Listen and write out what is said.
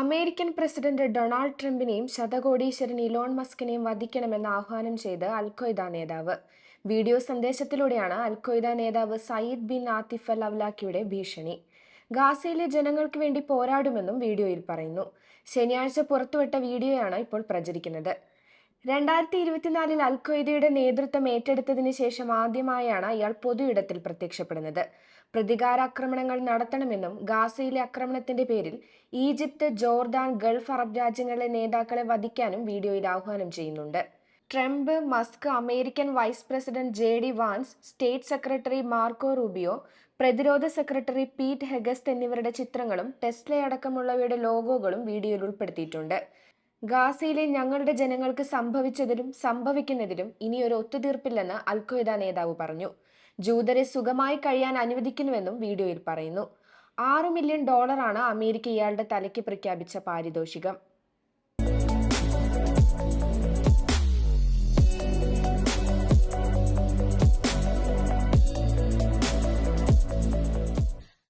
American president Donald ട്രംപിനെയും ശതകോടീശ്വരൻ Elon മസ്കിനെയും വധിക്കണമെന്ന് ആഹ്വാനം ചെയ്ത് അൽഖ്വയ്ദ നേതാവ്. വീഡിയോ സന്ദേശത്തിലൂടെയാണ് അൽഖ്വയ്ദ നേതാവ് സയ്യിദ് ബിൻ ആതിഫ് അൽ അവലാക്കിയുടെ ഭീഷണി. ഗാസയിലെ ജനങ്ങൾക്ക് വേണ്ടി പോരാടുമെന്നും വീഡിയോയിൽ പറയുന്നു. ശനിയാഴ്ച പുറത്തുവിട്ട വീഡിയോയാണ് ഇപ്പോൾ പ്രചരിക്കുന്നത്. രണ്ടായിരത്തി ഇരുപത്തിനാലിൽ അൽഖ്വയ്ദയുടെ നേതൃത്വം ഏറ്റെടുത്തതിന് ശേഷം ആദ്യമായാണ് ഇയാൾ പൊതുയിടത്തിൽ പ്രത്യക്ഷപ്പെടുന്നത്. പ്രതികാരാക്രമണങ്ങൾ നടത്തണമെന്നും ഗാസയിലെ ആക്രമണത്തിന്റെ പേരിൽ ഈജിപ്ത് ജോർദാൻ ഗൾഫ് അറബ് രാജ്യങ്ങളിലെ നേതാക്കളെ വധിക്കാനും വീഡിയോയിൽ ആഹ്വാനം ചെയ്യുന്നുണ്ട്. Trump Musk American vice president J D Vance state secretary Marco Rubio പ്രതിരോധ സെക്രട്ടറി പീറ്റ് ഹെഗസ്റ്റ് എന്നിവരുടെ ചിത്രങ്ങളും ടെസ്ല അടക്കമുള്ളവയുടെ ലോഗോകളും വീഡിയോയിൽ ഉൾപ്പെടുത്തിയിട്ടുണ്ട്. ഗാസയിലെ ഞങ്ങളുടെ ജനങ്ങൾക്ക് സംഭവിച്ചതിലും സംഭവിക്കുന്നതിലും ഇനിയൊരു ഒത്തുതീർപ്പില്ലെന്ന് അൽഖയ്ദ നേതാവ് പറഞ്ഞു. ജൂതരെ സുഖമായി കഴിയാൻ അനുവദിക്കുന്നുവെന്നും വീഡിയോയിൽ പറയുന്നു. ആറ് മില്യൺ ഡോളറാണ് അമേരിക്ക ഇയാളുടെ തലയ്ക്ക് പ്രഖ്യാപിച്ച പാരിതോഷികം.